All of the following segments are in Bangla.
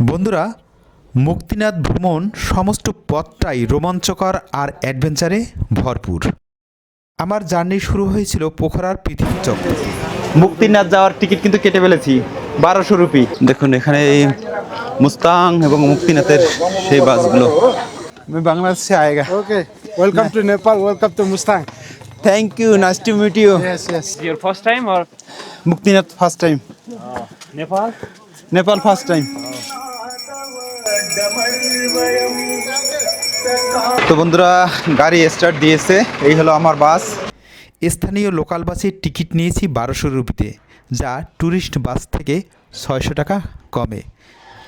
বন্ধুরা মুক্তিনাথ ভ্রমণ সমস্ত পথটাই রোমাঞ্চকর আর অ্যাডভেঞ্চারে ভরপুর আমার জার্নি শুরু হয়েছিল পোখরার পৃথিবী চক্র মুক্তিনাথ যাওয়ার টিকিট কিন্তু কেটে ফেলেছি বারোশো রুপি দেখুন এখানে এই মুস্তাং এবং মুক্তিনাথের সেই বাসগুলো मैं बांग्लादेश से आएगा Okay. Welcome to Nepal. Welcome to Mustang. Thank you nice to meet you Yes, yes. Your first time or Muktinath first time Nepal? Nepal first time তো বন্ধুরা, গাড়ি স্টার্ট দিয়েছে। এই হলো আমার বাস। স্থানীয় লোকাল বাসের টিকিট নিয়েছি বারোশো রুপিতে, যা ট্যুরিস্ট বাস থেকে ছয়শো টাকা কমে।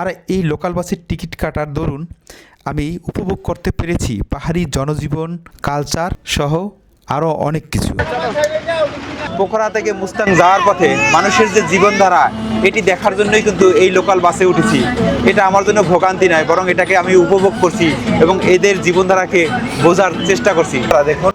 আর এই লোকাল বাসের টিকিট কাটার দরুন আমি উপভোগ করতে পেরেছি পাহাড়ি জনজীবন কালচার সহ আরও অনেক কিছু। পোখরা থেকে মুস্তাং যাওয়ার পথে মানুষের যে জীবনধারা, এটি দেখার জন্যই কিন্তু এই লোকাল বাসে উঠেছি। এটা আমার জন্য ভোগান্তি নয়, বরং এটাকে আমি উপভোগ করছি এবং এদের জীবনধারাকে বোঝার চেষ্টা করছি। দেখুন।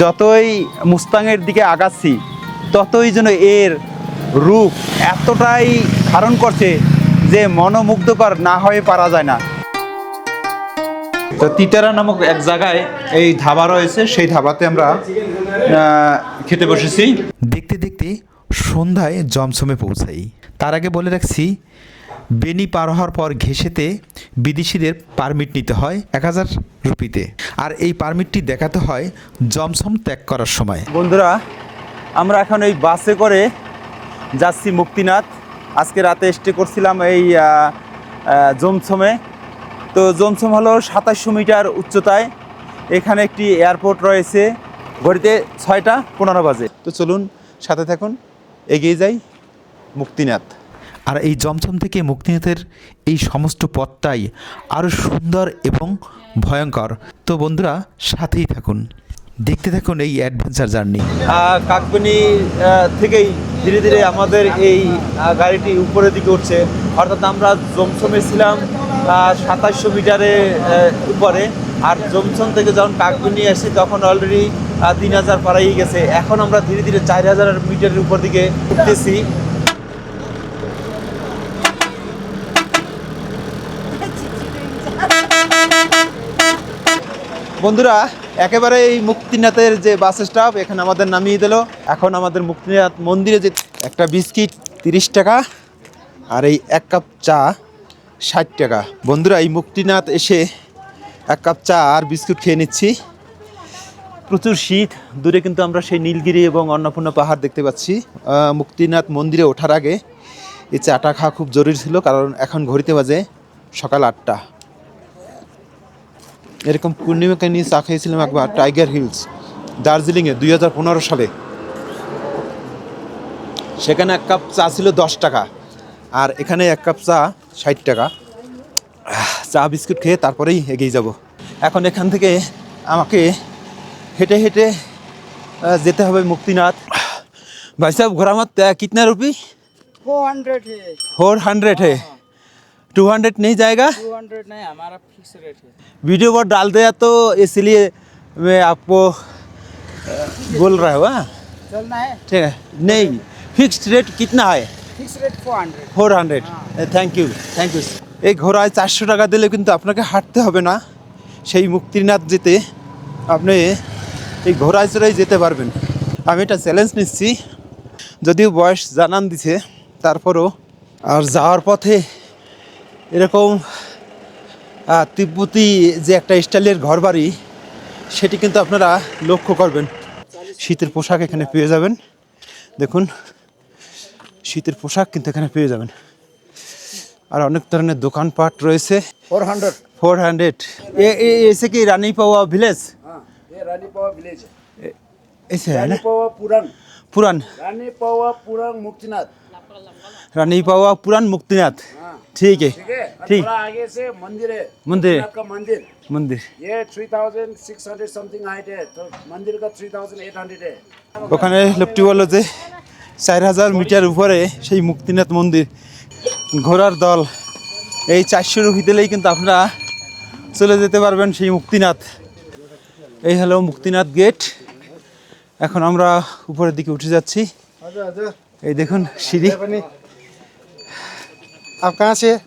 যতই মুস্তাংয়ের দিকে আগাচ্ছি ততই যেন এর রূপ এতটাই ধারণ করছে যে মনোমুগ্ধকর না হয়ে পারা যায় না। তো তিতারা নামক এক জায়গায় এই ধাবা রয়েছে সেই ধাবাতে আমরা খেতে বসেছি। দেখতে দেখতে সন্ধ্যায় জমসমে পৌঁছাই। তার আগে বলে রাখছি বেনি পার হওয়ার পর ঘেসেতে বিদেশিদের পারমিট নিতে হয় এক হাজার রুপিতে। আর এই পারমিটটি দেখাতে হয় জমসম ত্যাগ করার সময়। বন্ধুরা আমরা এখন এই বাসে করে যাচ্ছি মুক্তিনাথ। আজকে রাতে স্টে করছিলাম এই জমছমে। তো জমছম হলো সাতাশশো মিটার উচ্চতায়। এখানে একটি এয়ারপোর্ট রয়েছে, ঘড়িতে ছয়টা পনেরো বাজে। তো চলুন, সাথে থাকুন, এগিয়ে যাই মুক্তিনাথ। আর এই জমসম থেকে মুক্তিনাথের এই সমস্ত পথটাই আরও সুন্দর এবং ভয়ঙ্কর। তো বন্ধুরা, সাথেই থাকুন। দেখতে থাকুন এই অ্যাডভেঞ্চার জার্নি কাকবানি থেকেই ধীরে ধীরে আমাদের এই গাড়িটি উপরের দিকে উঠছে। অর্থাৎ আমরা জমসমে ছিলাম সাতাশশো মিটারে উপরে। আর জমসম থেকে যখন কাকবানি আসি তখন অলরেডি তিন হাজার পাড়াই গেছে। এখন আমরা ধীরে ধীরে চার হাজার মিটারের উপর দিকে উঠতেছি। বন্ধুরা একেবারে এই মুক্তিনাথের যে বাস স্টপ, এখানে আমাদের নামিয়ে দিল। এখন আমাদের মুক্তিনাথ মন্দিরে যে একটা বিস্কিট তিরিশ টাকা আর এই এক কাপ চা ষাট টাকা। বন্ধুরা, এই মুক্তিনাথ এসে এক কাপ চা আর বিস্কুট খেয়ে নিচ্ছি। প্রচুর শীত, দূরে কিন্তু আমরা সেই নীলগিরি এবং অন্নপূর্ণা পাহাড় দেখতে পাচ্ছি। মুক্তিনাথ মন্দিরে ওঠার আগে এই চাটা খাওয়া খুব জরুরি ছিল, কারণ এখন ঘড়িতে বাজে সকাল আটটা। এরকম পূর্ণিমাকে নিয়ে চা খেয়েছিলাম একবার টাইগার হিলস দার্জিলিংয়ে দুই হাজার পনেরো সালে সেখানে এক কাপ চা ছিল দশ টাকা আর এখানে এক কাপ চা ষাট টাকা আহ, চা বিস্কুট খেয়ে তারপরেই এগিয়ে যাব এখন এখান থেকে আমাকে হেঁটে হেঁটে আহ, যেতে হবে মুক্তিনাথ ভাই সাহেব ঘোরামত কিতনা রুপি 400 है फोर हंड्रेड है टू हंड्रेड नहीं जाएगा 200 नहीं हमारा फिक्स रेट है वीडियो पर डाल दिया तो इसलिए मैं आपको अ, बोल रहा हूँ हाँ? चलना है ठीक है नहीं फिक्स्ड रेट कितना है fix rate 400 four hundred thank you thank you এই ঘোড়ায় চারশো টাকা দিলে কিন্তু আপনাকে হাঁটতে হবে না সেই মুক্তিনাথ যেতে আপনি এই ঘোড়ায় চড়াই যেতে পারবেন আমি এটা চ্যালেঞ্জ নিচ্ছি যদিও বয়স জানান দিছে তারপরও আর যাওয়ার পথে এরকম তিব্বতি যে একটা স্টাইলের ঘর বাড়ি সেটি কিন্তু আপনারা লক্ষ্য করবেন। শীতের পোশাক এখানে পেয়ে যাবেন। দেখুন শীতের পোশাক কিন্তু এখানে পেয়ে যাবেন। আর অনেক ধরনের দোকানপাট রয়েছে। Four hundred. Four hundred. এসে কি রানী পাওয়া ভিলেজ? এসে পুরান পুরান রানী পাওয়া পুরান মুক্তিনাথ। রানী পাওয়া পুরান মুক্তিনাথ। হ্যাঁ। ठीक है और ठीक थोड़ा आगे से मंदिर है मंदिर। मुक्तिनाथ का मंदिर মন্দির ये 3600 समथिंग हाइट है तो मंदिर का 3800 है ওখানে লোকটি বললো যে চার হাজার মিটার উপরে সেই মুক্তিনাথ মন্দির ঘোড়ার দল এই চারশো রুপি দিলেই কিন্তু আপনারা চলে যেতে পারবেন সেই মুক্তিনাথ এই হলো মুক্তিনাথ গেট এখন আমরা উপরের দিকে উঠে যাচ্ছি এই দেখুন সিঁড়ি आप कहाँ से?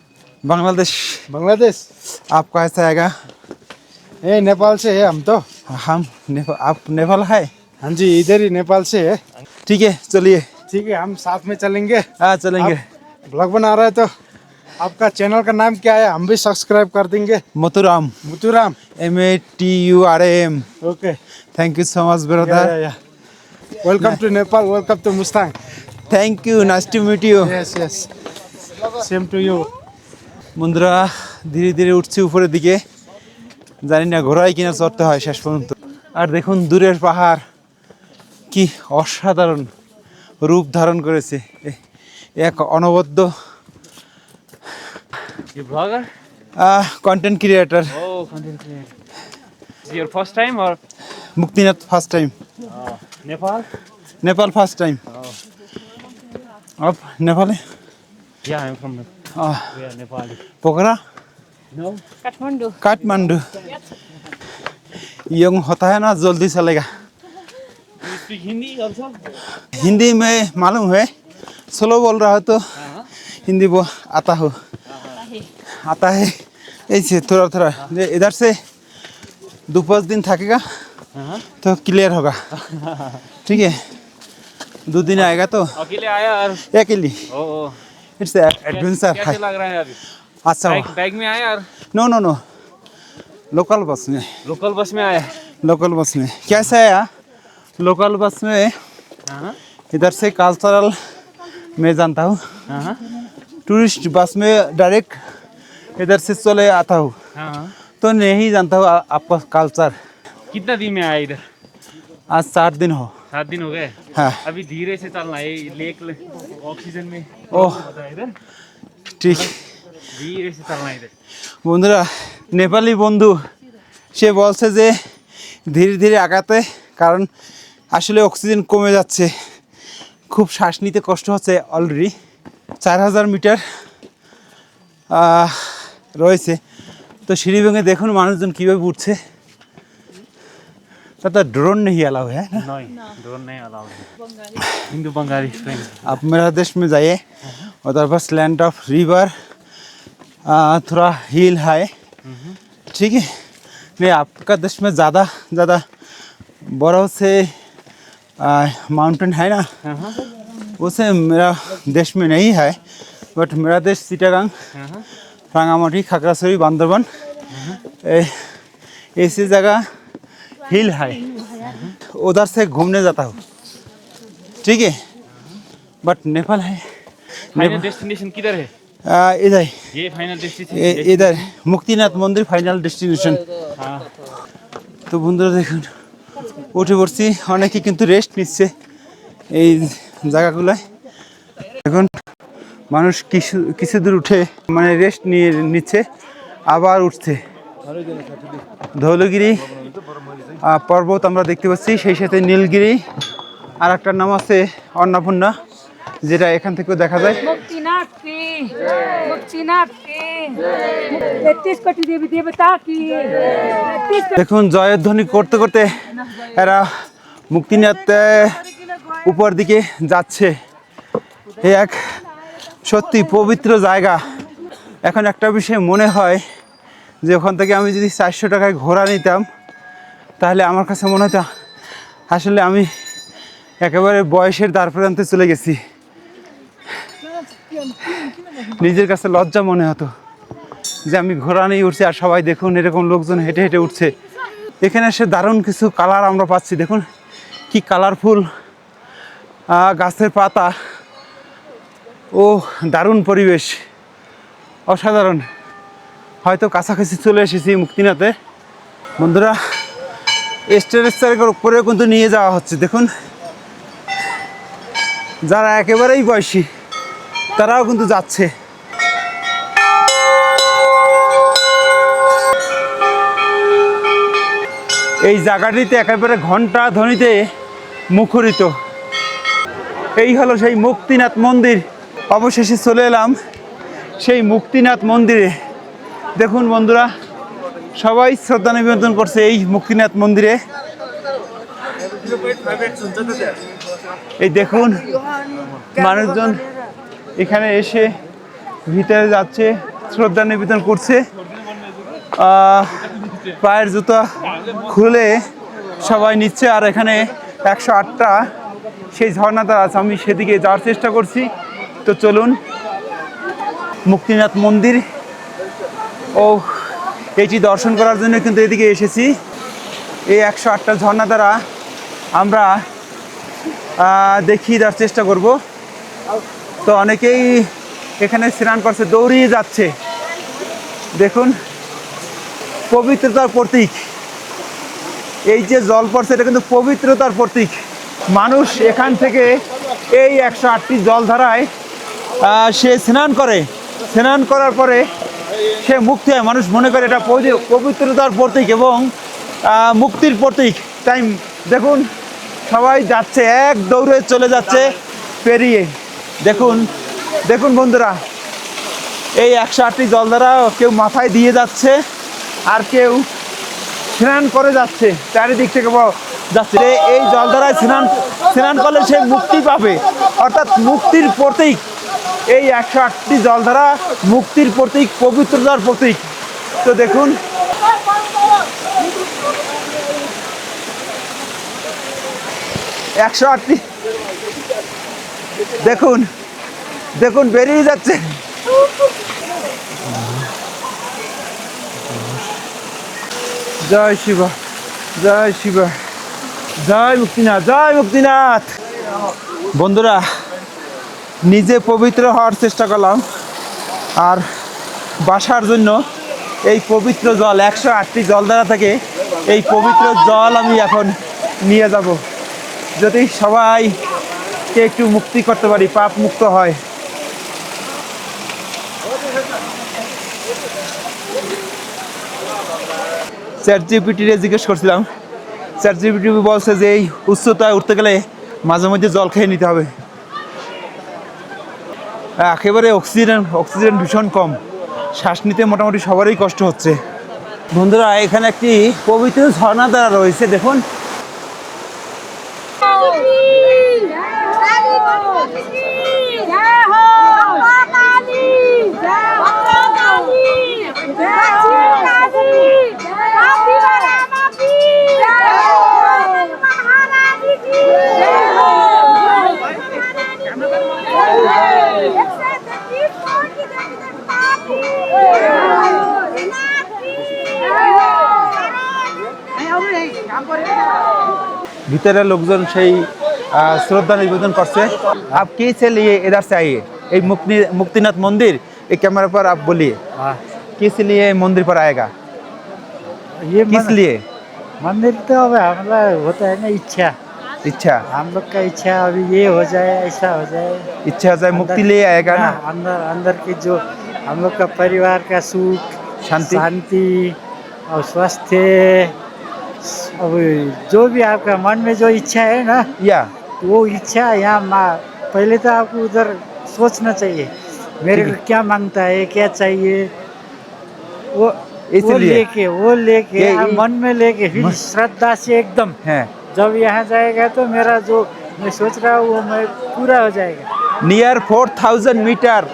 बांग्लादेश। बांग्लादेश? आप कहाँ से आएगा। ए नेपाल से है हम तो। हम नेपाल आप नेपाल है? हाँ जी इधर ही नेपाल से है। ठीक है चलिए। ठीक है हम साथ में चलेंगे। हाँ चलेंगे। ब्लॉग बना रहे तो आपका चैनल का नाम क्या है? हम भी सब्सक्राइब कर देंगे। Mathuram. Mathuram. M A T U R M okay thank you so much brother welcome to Nepal welcome to Mustang thank you nice to meet you yes yes same to you বন্ধুরা ধীরে ধীরে উঠছি উপরের দিকে। জানি না ঘোড়ায় কিনা চড়তে হয় শেষ পর্যন্ত। আর দেখুন দূরের পাহাড় কি অসাধারণ রূপ ধারণ করেছে। এক অনবদ্য content creator your first time or? Muktinath first time. Oh. Nepal? Nepal first Yeah, I'm from Nepal. Ah. We are Nepali. Pokhara No? Kathmandu Kathmandu young होता है ना जल्दी चलेगा You speak Hindi also? Hindi में मालूम है स्लो बोल रहा हो तो हिंदी वो आता हो आता है ऐसे थोड़ा थोड़ा ये इधर से दो पाँच दिन थकेगा हाँ। तो क्लियर होगा ठीक है दो दिन आएगा तो अकेले आया और अकेली ओ ओ इट्स एडवेंचर कैसे लग रहा है अभी? अच्छा। बाइक बाइक में आया और no no no local bus में। लोकल बस में आया लोकल बस में। कैसा है यार? लोकल बस में हाँ। इधर से कल्चरल मैं जानता हूँ। हाँ। टूरिस्ट बस में डायरेक्ट इधर से चले आता हूँ। हाँ। तो नहीं जानता हूँ आपका कल्चर कितना दिन में आया इधर? आज सात दिन हो। सात दिन हो गए हाँ अभी धीरे से चलना है ये लेक ऑक्सीजन में ओह होता है इधर ঠিক धीरे से चलना है इधर বন্ধুরা নেপালি বন্ধু সে বলছে যে ধীরে ধীরে আগাতে কারণ আসলে অক্সিজেন কমে যাচ্ছে খুব শ্বাস নিতে কষ্ট হচ্ছে অলরেডি চার হাজার মিটার আহ, রয়েছে তো সিঁড়ি ভেঙে দেখুন মানুষজন কীভাবে উঠছে तथा ड्रोन तो नहीं अलाउ है ना? नहीं ड्रोन नहीं अलाउ है। हिंदू बंगाली आप मेरा देश में जाइए उधर बस लैंड ऑफ़ रिवर थोड़ा हिल है हम्म। ठीक है? नहीं आपका देश में ज़्यादा ज़्यादा बर्फ़ से माउंटेन है ना? हाँ, हाँ। उसे मेरा देश में नहीं है बट मेरा देश सीटागंग हाँ, रांगामाटी खाकरासरी बांदरबन ऐसी जगह हिल है उधर से घूमने जाता हूँ ठीक है बट नेपाल है फाइनल डेस्टिनेशन किधर है आ, इधर ये फाइनल डेस्टिनेशन এ- ইধার মুক্তিনাথ মন্দির ফাইনাল ডেস্টিনেশন हाँ তো বন্ধুরা দেখুন উঠে পড়ছি অনেকে কিন্তু রেস্ট নিচ্ছে এই জায়গাগুলোয় এখন মানুষ কিছু কিছু দূর উঠে মানে রেস্ট নিয়ে নিচ্ছে আবার উঠছে ধৌলগিরি পর্বত আমরা দেখতে পাচ্ছি সেই সাথে নীলগিরি আর একটা নাম আছে অন্নপূর্ণা যেটা এখান থেকেও দেখা যায়। দেখুন জয়ধ্বনি করতে করতে এরা মুক্তিনাথ উপর দিকে যাচ্ছে। এক সত্যি পবিত্র জায়গা। এখন একটা বিষয়ে মনে হয় যে ওখান থেকে আমি যদি চারশো টাকায় ঘোড়া নিতাম, তাহলে আমার কাছে মনে হতো, আসলে আমি একেবারে বয়সের দ্বার প্রান্তে চলে গেছি। নিজের কাছে লজ্জা মনে হতো যে আমি ঘোড়া নিয়ে উঠছি আর সবাই দেখুন, এরকম লোকজন হেঁটে হেঁটে উঠছে। এখানে এসে দারুণ কিছু কালার আমরা পাচ্ছি, দেখুন কি কালারফুল গাছের পাতা। ও, দারুণ পরিবেশ, অসাধারণ। হয়তো কাছাকাছি চলে এসেছি মুক্তিনাথে। বন্ধুরা স্ট্রেচারের উপরেও কিন্তু নিয়ে যাওয়া হচ্ছে, দেখুন। যারা একেবারেই বয়সী, তারাও কিন্তু যাচ্ছে। এই জায়গাটিতে একেবারে ঘণ্টা ধ্বনিতে মুখরিত। এই হলো সেই মুক্তিনাথ মন্দির। অবশেষে চলে এলাম সেই মুক্তিনাথ মন্দিরে। দেখুন বন্ধুরা, সবাই শ্রদ্ধা নিবেদন করছে এই মুক্তিনাথ মন্দিরে। এই দেখুন, মানুষজন এখানে এসে ভিতরে যাচ্ছে, শ্রদ্ধা নিবেদন করছে। পায়ের জুতা খুলে সবাই নিচ্ছে, আর এখানে একশো আটটা সেই ঝর্ণাটা আছে। আমি সেদিকে যাওয়ার চেষ্টা করছি। তো চলুন, মুক্তিনাথ মন্দির ও এটি দর্শন করার জন্য কিন্তু এদিকে এসেছি। এই একশো আটটা ঝর্ণা দ্বারা আমরা দেখিয়ে দেওয়ার চেষ্টা করব। তো অনেকেই এখানে স্নান করছে, দৌড়িয়ে যাচ্ছে। দেখুন, পবিত্রতার প্রতীক। এই যে জল পড়ছে, এটা কিন্তু পবিত্রতার প্রতীক। মানুষ এখান থেকে এই একশো আটটি জলধারায় সে স্নান করে। স্নান করার পরে সে মুক্তি হয়। মানুষ মনে করে এটা পবি- পবিত্রতার প্রতীক এবং মুক্তির প্রতীক। তাই দেখুন, সবাই যাচ্ছে, এক দৌড়ে চলে যাচ্ছে, পেরিয়ে। দেখুন দেখুন বন্ধুরা, এই একশো আটটি জলধারা কেউ মাথায় দিয়ে যাচ্ছে, আর কেউ স্নান করে যাচ্ছে, চারিদিক থেকে যাচ্ছে। এই জলধারায় স্নান স্নান করলে সে মুক্তি পাবে। অর্থাৎ মুক্তির প্রতীক। এই একশো আটটি জলধারা মুক্তির প্রতীক, পবিত্রতার প্রতীক। তো দেখুন। একশো আটটি। দেখুন। দেখুন, বেরিয়ে যাচ্ছে। জয় শিব জয় শিব। জয় মুক্তিনাথ জয় মুক্তিনাথ। বন্ধুরা নিজে পবিত্র হওয়ার চেষ্টা করলাম। আর বাসার জন্য এই পবিত্র জল, একশো আটটি জল দ্বারা থেকে এই পবিত্র জল আমি এখন নিয়ে যাব। যদি সবাইকে একটু মুক্তি করতে পারি, পাপ মুক্ত হয়। চ্যাট জিপিটিরে জিজ্ঞেস করছিলাম। চ্যাট জিপিটি বলছে যে এই উচ্চতায় উঠতে গেলে মাঝে মধ্যে জল খেয়ে নিতে হবে। একেবারে অক্সিজেন অক্সিজেন ভীষণ কম। শ্বাস নিতে মোটামুটি সবারই কষ্ট হচ্ছে। বন্ধুরা, এখানে একটি পবিত্র ঝর্ণা দ্বারা রয়েছে। দেখুন ভিতরে লোকজন সেই আহ, শ্রদ্ধা নিবেদন করছে আপ কি से लिए इधर से आइए এই মুক্তি মুক্তিনাথ मंदिर এই कैमरा पर आप बोलिए हाँ किस लिए मंदिर पर आएगा ये किस मन- लिए मंदिर तो अब हमारा होता है ना इच्छा इच्छा हम लोग का इच्छा अभी ये हो जाए ऐसा हो जाए इच्छा से मुक्ति अंदर- ले आएगा ना हाँ, अंदर अंदर की जो हम लोग का परिवार का सुख शांति। शांति और स्वास्थ्य अब जो भी आपका मन में जो इच्छा है ना या वो इच्छा यहाँ मा- पहले तो आपको उधर सोचना चाहिए मेरे को क्या माँगता है क्या चाहिए? वो वो इसलिए? लेके वो लेके ये- मन में लेके फिर श्रद्धा से एकदम। है। जब यहाँ जाएगा तो मेरा जो मैं सोच रहा हूँ वो मैं पूरा हो जाएगा। नियर फोर थाउज़ेंड मीटर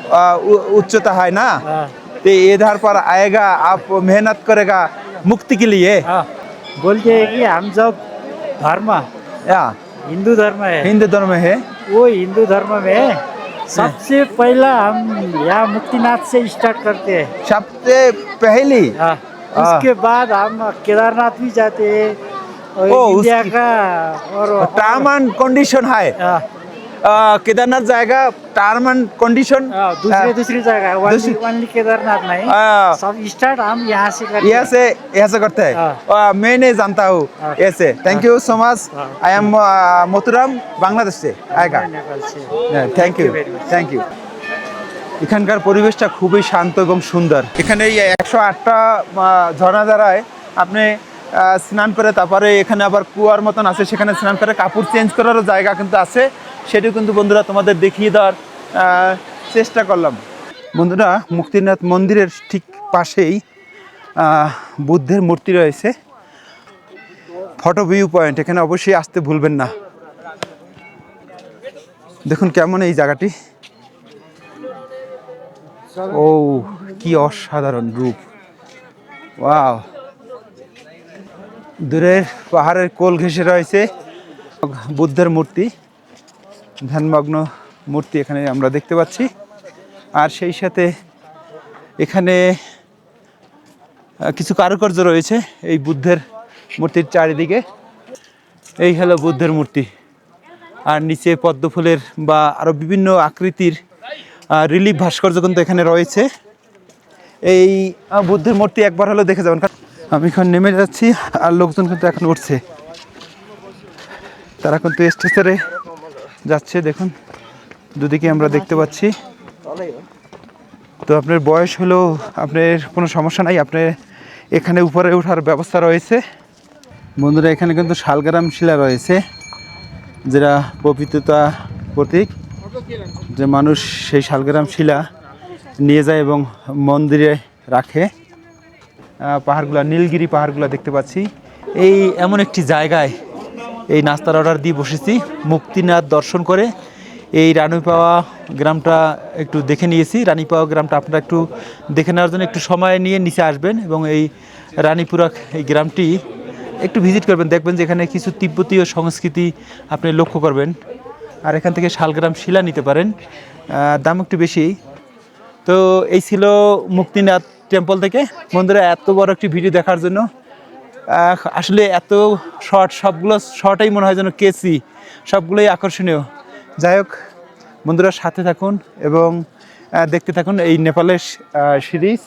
उच्चता है ना? हाँ। तो इधर पर आएगा आप मेहनत करेगा मुक्ति के लिए। हाँ। बोलते हैं कि हम जब धर्म या हिंदू धर्म है हिंदू धर्म में है वो हिंदू धर्म में सबसे पहला हम यहाँ मुक्तिनाथ से स्टार्ट करते हैं सबसे पहली हाँ उसके बाद हम केदारनाथ भी जाते हैं और ओ, इंडिया उसकी- का और टर्म एंड कंडीशन है हाँ, अ, केदारनाथ जाएगा टर्म एंड कंडीशन हाँ, दूसरे दूसरी जगह ओनली दूसरी- ओनली केदारनाथ नहीं हाँ। सब स्टार्ट हम यहाँ से करते यहाँ हैं से यहाँ से करते हैं हाँ। अ, मैं नहीं जानता हूँ हाँ। ऐसे थैंक यू सो मच हाँ। आई एम मथुराम बांग्लादेश से आएगा नेपाल से thank you you very much. Thank you এখানকার পরিবেশটা খুবই শান্ত এবং সুন্দর এখানে এই একশো আটটা ঝর্ণা দ্বারায় আপনি আহ, স্নান করে, তারপরে এখানে আবার কুয়ার মতন আছে, সেখানে স্নান করে, কাপড় চেঞ্জ করারও জায়গা কিন্তু আছে। সেটিও কিন্তু বন্ধুরা তোমাদের দেখিয়ে দেওয়ার চেষ্টা করলাম। বন্ধুরা, মুক্তিনাথ মন্দিরের ঠিক পাশেই বুদ্ধের মূর্তি রয়েছে। ফটো ভিউ পয়েন্ট এখানে অবশ্যই আসতে ভুলবেন না। দেখুন কেমন এই জায়গাটি। ও, কি অসাধারণ রূপ। ওয়াও। দূরের পাহাড়ের কোল ঘেঁষে রয়েছে বুদ্ধের মূর্তি, ধ্যানমগ্ন মূর্তি এখানে আমরা দেখতে পাচ্ছি। আর সেই সাথে এখানে কিছু কারুকার্য রয়েছে এই বুদ্ধের মূর্তির চারিদিকে। এই হলো বুদ্ধের মূর্তি। আর নিচে পদ্ম ফুলের বা আরও বিভিন্ন আকৃতির রিলিফ ভাস্কর্য কিন্তু এখানে রয়েছে। এই বুদ্ধের মূর্তি একবার হলেও দেখে যাবেন। আমি এখন নেমে যাচ্ছি আর লোকজন কিন্তু এখন উঠছে। তারা কিন্তু স্টেশনে যাচ্ছে, দেখুন। দুদিকে আমরা দেখতে পাচ্ছি। তো আপনার বয়স হলো, আপনার কোনো সমস্যা নাই, আপনার এখানে উপরে ওঠার ব্যবস্থা রয়েছে। বন্ধুরা, এখানে কিন্তু শালগ্রাম শিলা রয়েছে, যেটা পবিত্রতা প্রতীক। যে মানুষ সেই শালগ্রাম শিলা নিয়ে যায় এবং মন্দিরে রাখে। পাহাড়গুলো, নীলগিরি পাহাড়গুলো দেখতে পাচ্ছি। এই এমন একটি জায়গায় এই নাস্তার অর্ডার দিয়ে বসেছি। মুক্তিনাথ দর্শন করে এই রানীপাওয়া গ্রামটা একটু দেখে নিয়েছি। রানীপাওয়া গ্রামটা আপনারা একটু দেখে নেওয়ার জন্য একটু সময় নিয়ে নিচে আসবেন এবং এই রানীপুরা এই গ্রামটি একটু ভিজিট করবেন। দেখবেন যে এখানে কিছু তিব্বতীয় সংস্কৃতি আপনি লক্ষ্য করবেন। আর এখান থেকে শালগ্রাম শিলা নিতে পারেন। দাম একটু বেশি। তো এই ছিল মুক্তিনাথ টেম্পল থেকে। বন্ধুরা, এত বড় একটি ভিডিও দেখার জন্য আসলে এত শর্ট সবগুলো শর্টাই মনে হয় যেন কেসি সবগুলোই আকর্ষণীয়। যাই হোক, বন্ধুরা, সাথে থাকুন এবং দেখতে থাকুন এই নেপালের সিরিজ।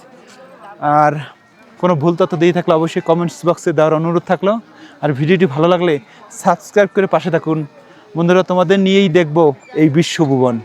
আর কোনো ভুল তথ্য দিয়ে থাকলে অবশ্যই কমেন্টস বক্সে দেওয়ার অনুরোধ থাকল। আর ভিডিওটি ভালো লাগলে সাবস্ক্রাইব করে পাশে থাকুন। বন্ধুরা, তোমাদের নিয়েই দেখব এই বিশ্বভুবন